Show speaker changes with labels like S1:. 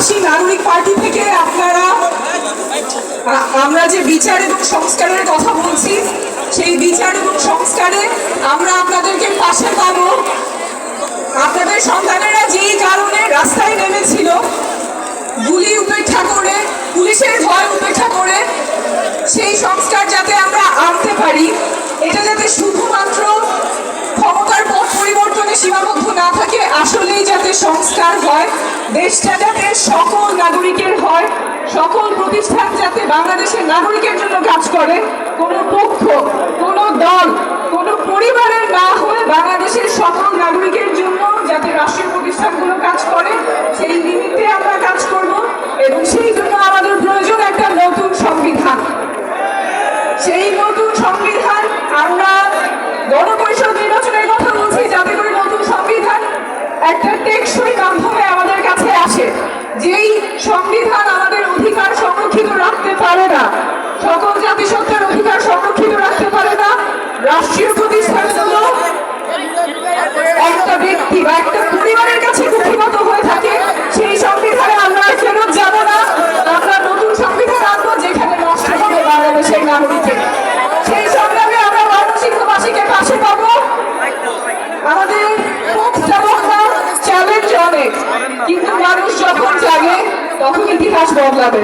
S1: পাশাপাশি নাগরিক পার্টি থেকে আপনারা, আমরা যে বিচার এবং সংস্কারের কথা বলছি, সেই বিচার এবং সংস্কারে আমরা আপনাদেরকে পাশে পাবো। আপনাদের সন্তানেরা যেই কারণে রাস্তায় নেমেছিল, গুলি উপেক্ষা করে, পুলিশের ভয় উপেক্ষা করে, সেই সংস্কার যাতে আমরা আনতে পারি, এটা যাতে শুধুমাত্র যাতে সংস্কার হয়, দেশটা যাতে সকল নাগরিকের হয়, সকল প্রতিষ্ঠান যাতে বাংলাদেশের নাগরিকের জন্য কাজ করে একটা টেকসই আমাদের কাছে আসে। যেই সংবিধান আমাদের অধিকার সংরক্ষিত রাখতে পারে না, সকল জাতিসত্তার অধিকার সংরক্ষিত রাখতে পারে না, রাষ্ট্রীয় প্রতিষ্ঠানগুলো একটা ব্যক্তি বা একটা যখন জাগে তখন ইতিহাস বদলাবে।